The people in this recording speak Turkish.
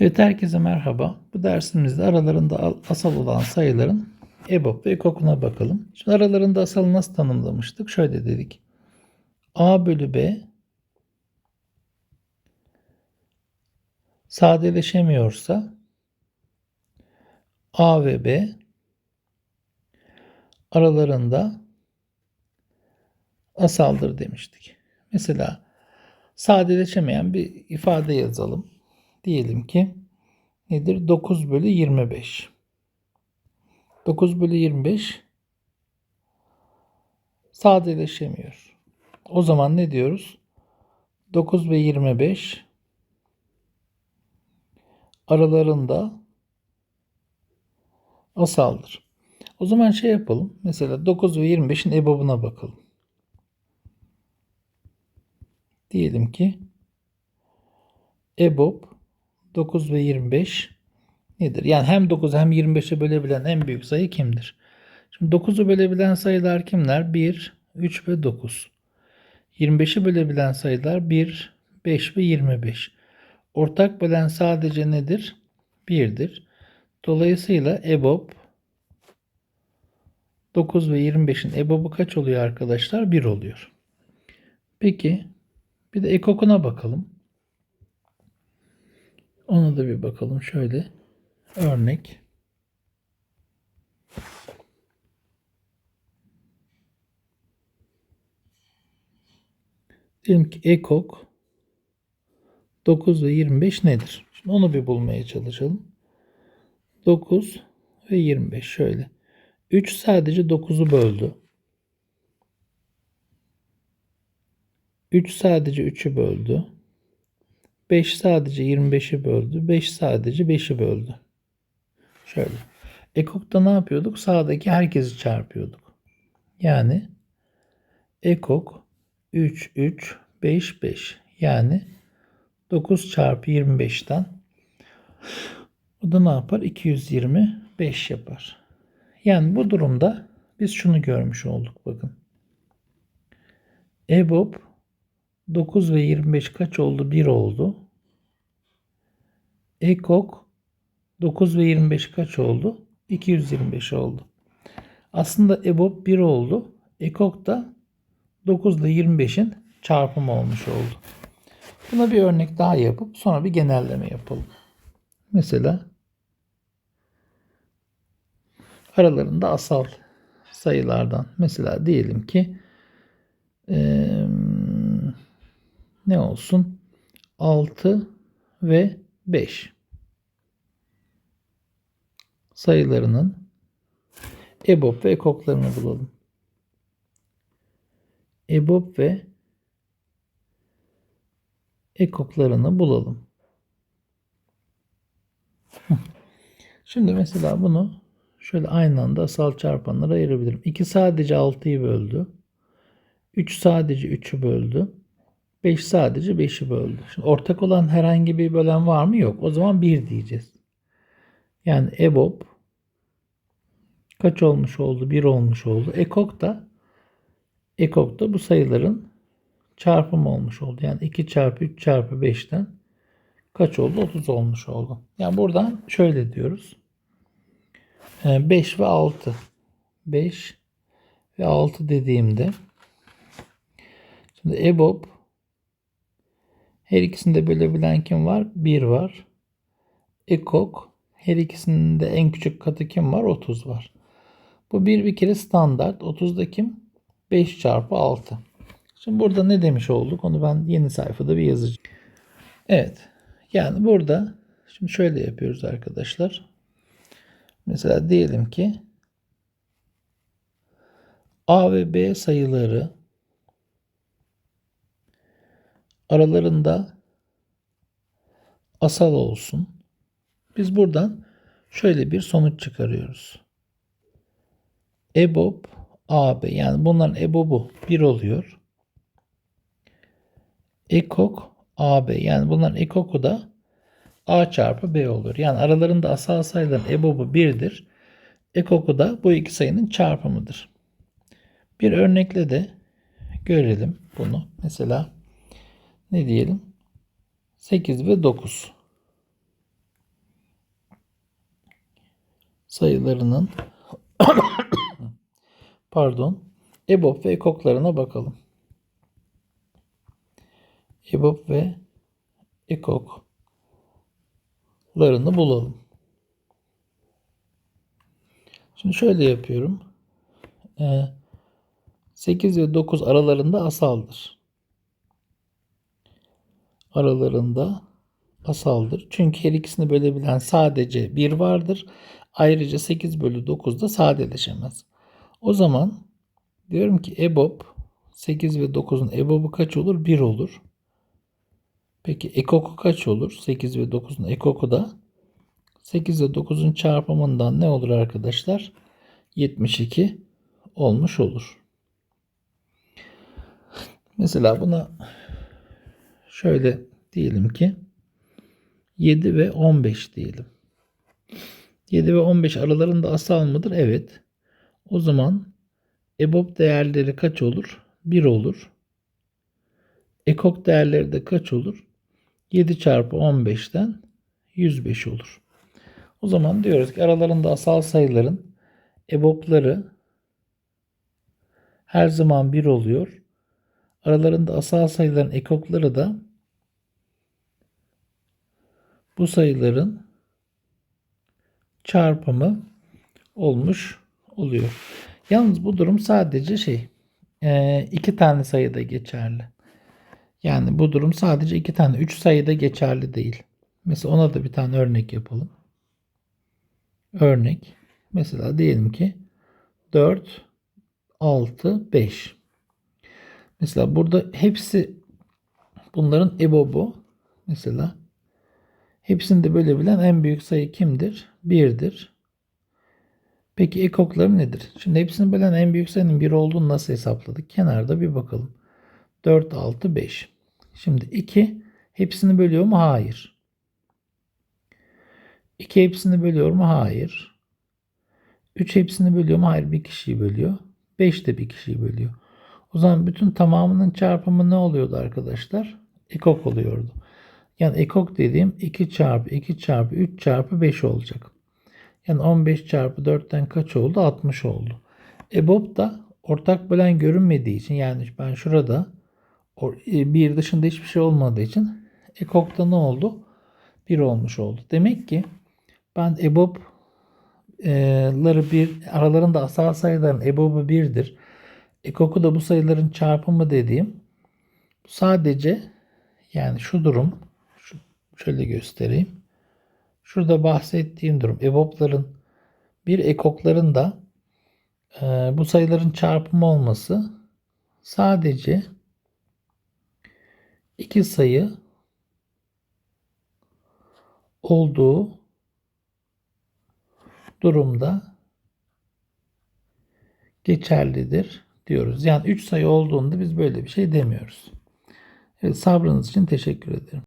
Evet herkese merhaba. Bu dersimizde aralarında al- asal olan sayıların EBOB ve EKOK'una bakalım. Şimdi aralarında asalı nasıl tanımlamıştık? Şöyle dedik. A bölü B sadeleşemiyorsa A ve B aralarında asaldır demiştik. Mesela sadeleşemeyen bir ifade yazalım. Diyelim ki nedir? 9 bölü 25. 9 bölü 25 sadeleşemiyor. O zaman ne diyoruz? 9 ve 25 aralarında asaldır. O zaman şey yapalım. Mesela 9 ve 25'in ebobuna bakalım. Diyelim ki EBOB 9 ve 25 nedir? Yani hem 9 hem 25'e bölebilen en büyük sayı kimdir? Şimdi 9'u bölebilen sayılar kimler? 1, 3 ve 9. 25'i bölebilen sayılar 1, 5 ve 25. Ortak bölen sadece nedir? 1'dir. Dolayısıyla EBOB 9 ve 25'in EBOB'u kaç oluyor arkadaşlar? 1 oluyor. Peki bir de ekokuna bakalım. Ona da bir bakalım şöyle. Örnek. Diyelim ki ekok 9 ve 25 nedir? Şimdi onu bir bulmaya çalışalım. 9 ve 25 şöyle. 3 sadece 9'u böldü. 3 sadece 3'ü böldü. 5 sadece 25'i böldü. 5 sadece 5'i böldü. Şöyle. Ekok'ta ne yapıyorduk? Sağdaki herkesi çarpıyorduk. Yani ekok 3, 3, 5, 5. Yani 9 çarpı 25'ten bu da ne yapar? 225 yapar. Yani bu durumda biz şunu görmüş olduk bakın. EBOB 9 ve 25 kaç oldu? 1 oldu. EKOK 9 ve 25 kaç oldu? 225 oldu. Aslında EBOB 1 oldu. EKOK da 9 ile 25'in çarpımı olmuş oldu. Buna bir örnek daha yapıp sonra bir genelleme yapalım. Mesela aralarında asal sayılardan mesela diyelim ki eee, ne olsun 6 ve 5 sayılarının EBOB ve ekoklarını bulalım. EBOB ve ekoklarını bulalım. Şimdi mesela bunu şöyle aynı anda asal çarpanlara ayırabilirim. 2 sadece 6'yı böldü. 3 sadece 3'ü böldü. 5 sadece 5'i böldü. Şimdi ortak olan herhangi bir bölen var mı? Yok. O zaman 1 diyeceğiz. Yani EBOB kaç olmuş oldu? 1 olmuş oldu. Ekok da ekok da bu sayıların çarpımı olmuş oldu. Yani 2 çarpı 3 çarpı 5'ten kaç oldu? 30 olmuş oldu. Yani buradan şöyle diyoruz. 5 ve 6. 5 ve 6 dediğimde şimdi EBOB her ikisinde bölebilen kim var? 1 var. Ekok her ikisinin de en küçük katı kim var? 30 var. Bu bir bir kere standart. 30'da kim? 5 çarpı 6. Şimdi burada ne demiş olduk? Onu ben yeni sayfada bir yazacağım. Evet. Yani burada şimdi şöyle yapıyoruz arkadaşlar. Mesela diyelim ki A ve B sayıları aralarında asal olsun. Biz buradan şöyle bir sonuç çıkarıyoruz. EBOB AB yani bunların EBOB'u 1 oluyor. EKOK AB yani bunların EKOK'u da A çarpı B olur. Yani aralarında asal sayıların EBOB'u 1'dir. EKOK'u da bu iki sayının çarpımıdır. Bir örnekle de görelim bunu. Mesela ne diyelim? 8 ve 9. sayılarının pardon EBOB ve ekoklarına bakalım. EBOB ve ekoklarını bulalım. Şimdi şöyle yapıyorum. Ee, 8 ve 9 aralarında asaldır. Aralarında asaldır. Çünkü her ikisini bölebilen sadece 1 vardır. Ayrıca 8 bölü 9 da sadeleşemez. O zaman diyorum ki EBOB 8 ve 9'un EBOB'u kaç olur? 1 olur. Peki ekoku kaç olur? 8 ve 9'un ekoku da 8 ve 9'un çarpımından ne olur arkadaşlar? 72 olmuş olur. Mesela buna şöyle diyelim ki 7 ve 15 diyelim. 7 ve 15 aralarında asal mıdır? Evet. O zaman EBOB değerleri kaç olur? 1 olur. Ekok değerleri de kaç olur? 7 çarpı 15'ten 105 olur. O zaman diyoruz ki aralarında asal sayıların EBOB'ları her zaman 1 oluyor. Aralarında asal sayıların ekokları da bu sayıların çarpımı olmuş oluyor. Yalnız bu durum sadece şey e, iki tane sayıda geçerli. Yani bu durum sadece iki tane, üç sayıda geçerli değil. Mesela ona da bir tane örnek yapalım. Örnek. Mesela diyelim ki 4, 6, 5. Mesela burada hepsi bunların ebobu. Mesela hepsini de bölebilen en büyük sayı kimdir? 1'dir. Peki ekokları nedir? Şimdi hepsini bölen en büyük sayının 1 olduğunu nasıl hesapladık? Kenarda bir bakalım. 4, 6, 5. Şimdi 2 hepsini bölüyor mu? Hayır. 2 hepsini bölüyor mu? Hayır. 3 hepsini bölüyor mu? Hayır. Bir kişiyi bölüyor. 5 de bir kişiyi bölüyor. O zaman bütün tamamının çarpımı ne oluyordu arkadaşlar? Ekok oluyordu. Yani ekok dediğim 2 çarpı 2 çarpı 3 çarpı 5 olacak. Yani 15 çarpı 4'ten kaç oldu? 60 oldu. EBOB da ortak bölen görünmediği için yani ben şurada e, bir dışında hiçbir şey olmadığı için ekokta ne oldu? 1 olmuş oldu. Demek ki ben EBOB'ları bir aralarında asal sayıların EBOB'u 1'dir. Ekoku da bu sayıların çarpımı dediğim sadece yani şu durum şöyle göstereyim. Şurada bahsettiğim durum EBOB'ların bir ekokların da e, bu sayıların çarpımı olması sadece iki sayı olduğu durumda geçerlidir diyoruz. Yani 3 sayı olduğunda biz böyle bir şey demiyoruz. Evet, sabrınız için teşekkür ederim.